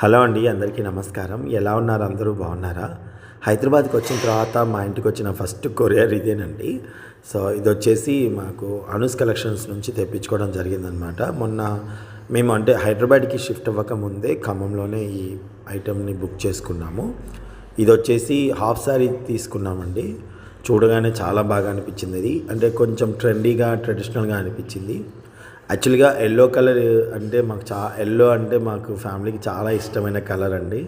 Hello అండి అందరికీ నమస్కారం. ఎలా ఉన్నారు అందరూ? బాగున్నారా? హైదరాబాద్కి వచ్చిన తర్వాత మా ఇంటికి వచ్చిన ఫస్ట్ కొరియర్ ఇదేనండి. సో ఇది వచ్చేసి మాకు అనూస్ కలెక్షన్స్ నుంచి తెప్పించుకోవడం జరిగిందనమాట. మొన్న మేము అంటే హైదరాబాద్కి షిఫ్ట్ అవ్వక ముందే ఖమ్మంలోనే ఈ ఐటెంని బుక్ చేసుకున్నాము. ఇది వచ్చేసి హాఫ్ శారీ తీసుకున్నామండి. చూడగానే చాలా బాగా అనిపించింది. ఇది అంటే కొంచెం ట్రెండీగా ట్రెడిషనల్గా అనిపించింది. యాక్చువల్గా ఎల్లో కలర్ అంటే మాకు చా ఎల్లో అంటే మాకు ఫ్యామిలీకి చాలా ఇష్టమైన కలర్ అండి.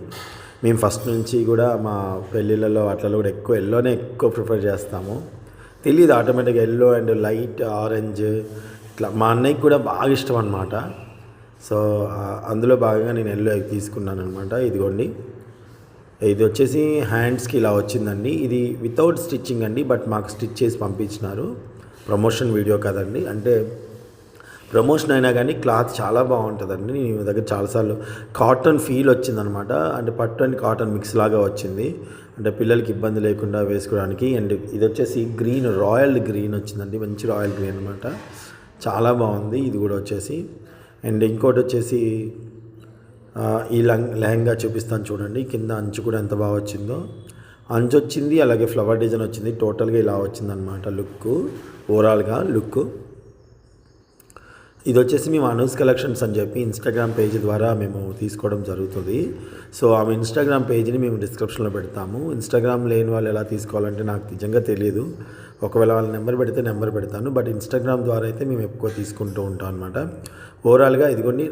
మేము ఫస్ట్ నుంచి కూడా మా పెళ్ళిళ్ళలో అట్లలో కూడా ఎక్కువ ఎల్లోనే ఎక్కువ ప్రిఫర్ చేస్తాము. తెలియదు ఆటోమేటిక్గా ఎల్లో అండ్ లైట్ ఆరెంజ్ ఇట్లా మా అన్నయ్యకి కూడా బాగా ఇష్టం అనమాట సో అందులో భాగంగా నేను ఎల్లో తీసుకున్నాను అనమాట ఇదిగోండి. ఇది వచ్చేసి హ్యాండ్స్కి ఇలా వచ్చిందండి. ఇది వితౌట్ స్టిచ్చింగ్ అండి బట్ మాకు స్టిచ్ చేసి పంపించినారు. ప్రమోషన్ వీడియో కదండి. అంటే ప్రమోషన్ అయినా కానీ క్లాత్ చాలా బాగుంటుందండి. నేను దగ్గర చాలాసార్లు కాటన్ ఫీల్ వచ్చిందనమాట అంటే పట్టు అండ్ కాటన్ మిక్స్ లాగా వచ్చింది. అంటే పిల్లలకి ఇబ్బంది లేకుండా వేసుకోవడానికి. అండ్ ఇది వచ్చేసి గ్రీన్ రాయల్ గ్రీన్ వచ్చిందండి. మంచి రాయల్ గ్రీన్ అనమాట చాలా బాగుంది. ఇది కూడా వచ్చేసి. అండ్ ఇంకోటి వచ్చేసి ఈ లంగ్ లెహంగా చూపిస్తాను చూడండి. కింద అంచు కూడా ఎంత బాగా వచ్చిందో. అంచు వచ్చింది అలాగే ఫ్లవర్ డిజైన్ వచ్చింది. టోటల్గా ఇలా వచ్చిందనమాట లుక్ ఓవరాల్గా లుక్ ఇది వచ్చేసి మేము అనూస్ కలెక్షన్స్ అని చెప్పి ఇన్స్టాగ్రామ్ పేజ్ ద్వారా మేము తీసుకోవడం జరుగుతుంది. సో ఆమె ఇన్స్టాగ్రామ్ పేజ్ని మేము డిస్క్రిప్షన్లో పెడతాము. ఇన్స్టాగ్రామ్ లేని వాళ్ళు ఎలా తీసుకోవాలంటే నాకు నిజంగా తెలియదు ఒకవేళ వాళ్ళ నెంబర్ పెడితే నెంబర్ పెడతాను. బట్ ఇన్స్టాగ్రామ్ ద్వారా అయితే మేము ఎక్కువ తీసుకుంటూ ఉంటాం అనమాట ఓవరాల్గా ఇదిగోండి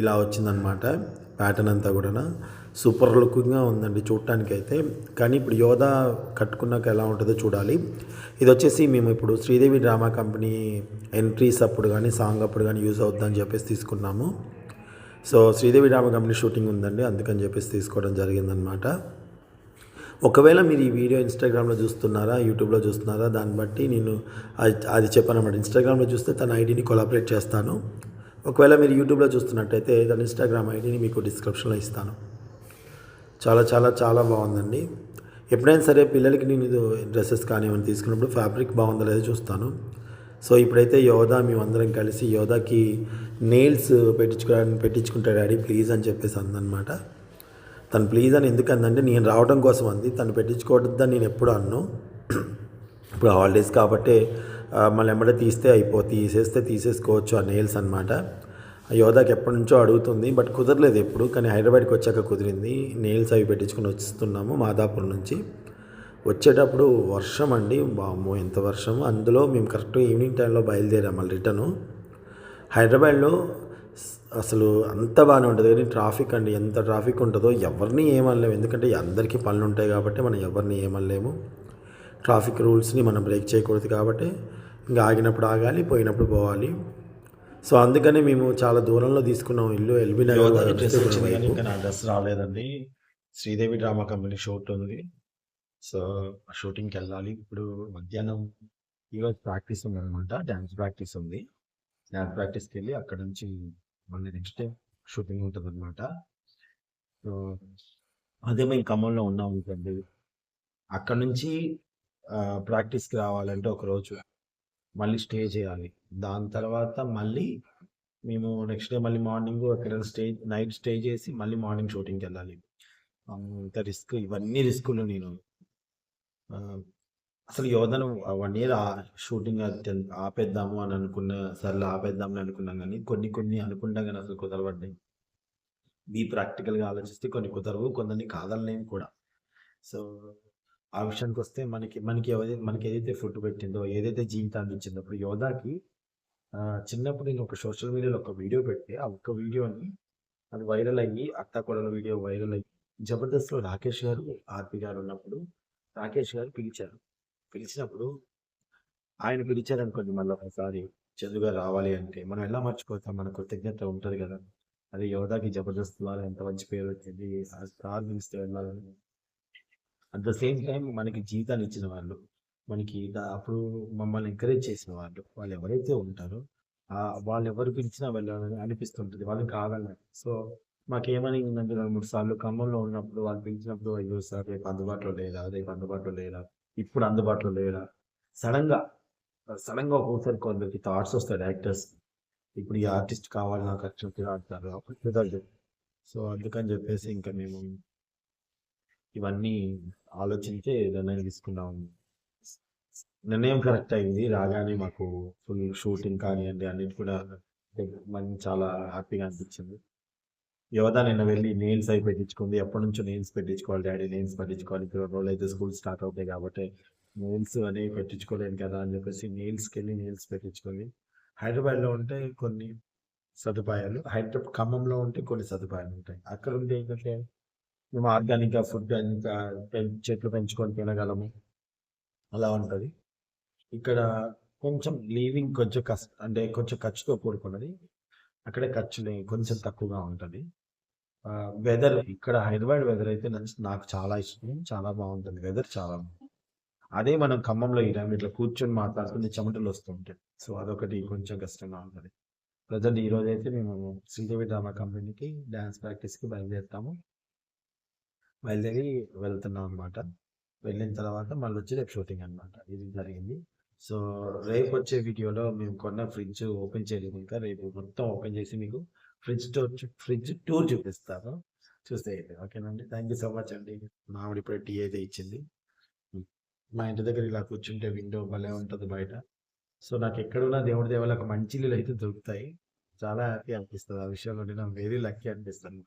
ఇలా వచ్చిందనమాట ప్యాటర్న్ అంతా కూడా సూపర్ లుకింగ్గా ఉందండి చూడటానికి అయితే కానీ ఇప్పుడు యోధా కట్టుకున్నాక ఎలా ఉంటుందో చూడాలి. ఇది వచ్చేసి మేము ఇప్పుడు శ్రీదేవి డ్రామా కంపెనీ ఎంట్రీస్ అప్పుడు కానీ సాంగ్ అప్పుడు కానీ యూజ్ అవుద్దని చెప్పేసి తీసుకున్నాము. So Sridevi drama company shooting ఉందండి అందుకని చెప్పేసి తీసుకోవడం జరిగిందనమాట ఒకవేళ మీరు ఈ వీడియో ఇన్స్టాగ్రామ్లో చూస్తున్నారా యూట్యూబ్లో చూస్తున్నారా దాన్ని బట్టి నేను అది అది ఇన్స్టాగ్రామ్లో చూస్తే తన ఐడిని కొలాబరేట్ చేస్తాను. ఒకవేళ మీరు యూట్యూబ్లో చూస్తున్నట్టయితే తన ఇన్స్టాగ్రామ్ ఐడిని మీకు డిస్క్రిప్షన్లో ఇస్తాను. చాలా చాలా చాలా బాగుందండి. ఎప్పుడైనా సరే పిల్లలకి నేను ఇది డ్రెస్సెస్ కానీ ఏమైనా తీసుకున్నప్పుడు ఫ్యాబ్రిక్ బాగుందో లేదో చూస్తాను. సో ఇప్పుడైతే యోధా మేమందరం కలిసి యోధాకి నెయిల్స్ పెట్టించుకోవడానికి పెట్టించుకుంటా డాడీ ప్లీజ్ అని చెప్పేసి అందనమాట. తను ప్లీజ్ అని ఎందుకు అందంటే నేను రావడం కోసం అంది. తను పెట్టించుకోవద్దని నేను ఎప్పుడు అన్ను. ఇప్పుడు హాలిడేస్ కాబట్టి మళ్ళీ ఎమ్మడే తీస్తే అయిపో తీసేస్తే తీసేసుకోవచ్చు ఆ నెయిల్స్ అనమాట యోధాకి ఎప్పటి నుంచో అడుగుతుంది బట్ కుదరలేదు ఎప్పుడు కానీ హైదరాబాద్కి వచ్చాక కుదిరింది. నెయిల్స్ అవి పెట్టించుకుని వస్తున్నాము మాదాపూర్ నుంచి. వచ్చేటప్పుడు వర్షం అండి బామ్మో ఎంత వర్షం. అందులో మేము కరెక్ట్ ఈవినింగ్ టైంలో బయలుదేరాం మళ్ళీ రిటర్ను. హైదరాబాద్లో అసలు అంత బాగానే ఉంటుంది కానీ ట్రాఫిక్ అండి ఎంత ట్రాఫిక్ ఉంటుందో ఎవరిని ఏమనలేము. ఎందుకంటే అందరికీ పనులు ఉంటాయి కాబట్టి మనం ఎవరిని ఏమనలేము. ట్రాఫిక్ రూల్స్ని మనం బ్రేక్ చేయకూడదు కాబట్టి ఇంకా ఆగినప్పుడు ఆగాలి పోయినప్పుడు పోవాలి. సో అందుకనే మేము చాలా దూరంలో తీసుకున్నాం ఇల్లు ఎల్బీ నగర్ డ్రెస్ వచ్చింది కానీ వైపు. ఇంకా నా డ్రెస్ రాలేదండి. శ్రీదేవి డ్రామా కంపెనీ షూట్ ఉంది. సో ఆ షూటింగ్కి వెళ్ళాలి. ఇప్పుడు మధ్యాహ్నం ఈరోజు ప్రాక్టీస్ ఉంది అనమాట డ్యాన్స్ ప్రాక్టీస్ ఉంది. డ్యాన్స్ ప్రాక్టీస్కి వెళ్ళి అక్కడ నుంచి మళ్ళీ నెక్స్ట్ డే షూటింగ్ ఉంటుంది అనమాట సో అదే మేము ఖమ్మంలో ఉన్నాం అనుకోండి అక్కడ నుంచి ప్రాక్టీస్కి రావాలంటే ఒక రోజు మళ్ళీ స్టే చేయాలి. దాని తర్వాత మళ్ళీ మేము నెక్స్ట్ డే మళ్ళీ మార్నింగ్ ఎక్కడైనా స్టే నైట్ స్టే చేసి మళ్ళీ మార్నింగ్ షూటింగ్కి వెళ్ళాలి. అంత ఇంత రిస్క్ ఇవన్నీ రిస్కులు నేను. అసలు యోధన వన్ ఇయర్ షూటింగ్ ఆపేద్దాము అని అనుకున్న సర్లే ఆపేద్దాం అని అనుకున్నాం కానీ కొన్ని కొన్ని అనుకుంటాం కానీ అసలు కుదరబడ్డాయి. బీ ప్రాక్టికల్గా ఆలోచిస్తే కొన్ని కుదరవు కొందరిని కాదనలేము కూడా. సో ఆ విషయానికి వస్తే మనకి మనకి ఎవరైతే మనకి ఏదైతే ఫుడ్ పెట్టిందో ఏదైతే జీవితాన్ని ఇచ్చిందో ఇప్పుడు యోధాకి చిన్నప్పుడు నేను ఒక సోషల్ మీడియాలో ఒక వీడియో పెడితే ఆ ఒక్క వీడియోని అది వైరల్ అయ్యి అత్తాకోడల వీడియో వైరల్ అయ్యి జబర్దస్త్లో రాకేష్ గారు ఆర్పి గారు ఉన్నప్పుడు రాకేష్ గారు పిలిచారు. పిలిచినప్పుడు ఆయన పిలిచారు అనుకోండి మళ్ళీ ఒకసారి చదువుగా రావాలి అంటే మనం ఎలా మర్చిపోతాం? మన కృతజ్ఞత ఉంటుంది కదా. అదే యోధాకి జబర్దస్త్ ద్వారా ఎంత మంచి పేరు వచ్చింది ఆ పిలిస్తే వెళ్ళాలని. అట్ ద సేమ్ టైం మనకి జీతాన్ని ఇచ్చిన వాళ్ళు మనకి అప్పుడు మమ్మల్ని ఎంకరేజ్ చేసిన వాళ్ళు వాళ్ళు ఎవరైతే ఉంటారో వాళ్ళు ఎవరు పిలిచినా వెళ్ళాలని అనిపిస్తుంటుంది వాళ్ళు కావాలని. సో మాకేమని ఉందంటే రెండు మూడు సార్లు ఖమ్మంలో ఉన్నప్పుడు వాళ్ళు పిలిచినప్పుడు అయ్యో సార్ రేపు అందుబాటులో లేదా రేపు అందుబాటులో లేదా ఇప్పుడు అందుబాటులో లేదా సడన్గా సడన్గా ఒక్కొక్కసారి కొందరికి థాట్స్ వస్తాయి యాక్టర్స్ ఇప్పుడు ఈ ఆర్టిస్ట్ కావాలి నాకు వచ్చినట్టు ఆడతారు అప్పుడు కుదరదు సో అందుకని చెప్పేసి ఇంకా మేము ఇవన్నీ ఆలోచించి నిర్ణయం తీసుకున్నాం నిర్ణయం కరెక్ట్ అయింది. రాగానే మాకు ఫుల్ షూటింగ్ కానివ్వండి అన్నిటి కూడా మనకి చాలా హ్యాపీగా అనిపించింది. యువత నిన్న వెళ్ళి నెయిల్స్ అవి పెట్టించుకుంది. ఎప్పటి నుంచో నెయిల్స్ పెట్టించుకోవాలి డాడీ నెయిల్స్ పెట్టించుకోవాలి. ఇక్కడ రోజులు అయితే స్కూల్ స్టార్ట్ అవుతాయి కాబట్టి నెయిల్స్ అనేవి పెట్టించుకోలేను కదా అని చెప్పేసి నెయిల్స్కి వెళ్ళి నెయిల్స్ పెట్టించుకుంది. హైదరాబాద్లో ఉంటే కొన్ని సదుపాయాలు హైదరాబాద్ ఖమ్మంలో ఉంటే కొన్ని సదుపాయాలు ఉంటాయి. అక్కడ ఉంటే ఏంటంటే మేము ఆర్గానిక్గా ఫుడ్ ఇంకా చెట్లు పెంచుకొని తినగలము. అలా ఉంటుంది. ఇక్కడ కొంచెం లీవింగ్ కొంచెం కష్ట అంటే కొంచెం ఖర్చుతో కూడుకున్నది. అక్కడ ఖర్చుని కొంచెం తక్కువగా ఉంటుంది. వెదర్ ఇక్కడ హైదరాబాద్ వెదర్ అయితే నన్ను- నాకు చాలా ఇష్టం. చాలా బాగుంటుంది. వెదర్ చాలా అదే మనం ఖమ్మంలో ఈ టైం ఇట్లా కూర్చొని మాట్లాడుతుంటే చెమటలు వస్తుంటాయి సో అదొకటి కొంచెం కష్టంగా ఉంటుంది. ప్రజెంట్ ఈ రోజు అయితే మేము శ్రీదేవి డ్రామా కంపెనీకి డ్యాన్స్ ప్రాక్టీస్కి బయలుదేరుతాము. బయలుదేరి వెళ్తున్నాం అనమాట వెళ్ళిన తర్వాత మళ్ళీ వచ్చి రేపు షూటింగ్ అనమాట ఇది జరిగింది. సో రేపు వచ్చే వీడియోలో మేము కొన్న ఫ్రిడ్జ్ ఓపెన్ చేయలేదు ఇంకా. రేపు మొత్తం ఓపెన్ చేసి మీకు ఫ్రిడ్జ్ టూర్ ఫ్రిడ్జ్ టూర్ చూపిస్తాను. చూస్తే ఓకేనండి థ్యాంక్ యూ సో మచ్ అండి. మా ఆవిడ ఇప్పుడే టీ అయితే ఇచ్చింది. మా ఇంటి దగ్గర ఇలా కూర్చుంటే విండో భలే ఉంటుంది బయట. సో నాకు ఎక్కడున్నా దేవుడి దేవుళ్ళకి ఒక మంచి నీళ్ళు అయితే దొరుకుతాయి. చాలా హ్యాపీ అనిపిస్తుంది ఆ విషయంలో. నేను వెరీ లక్కీ అనిపిస్తాను.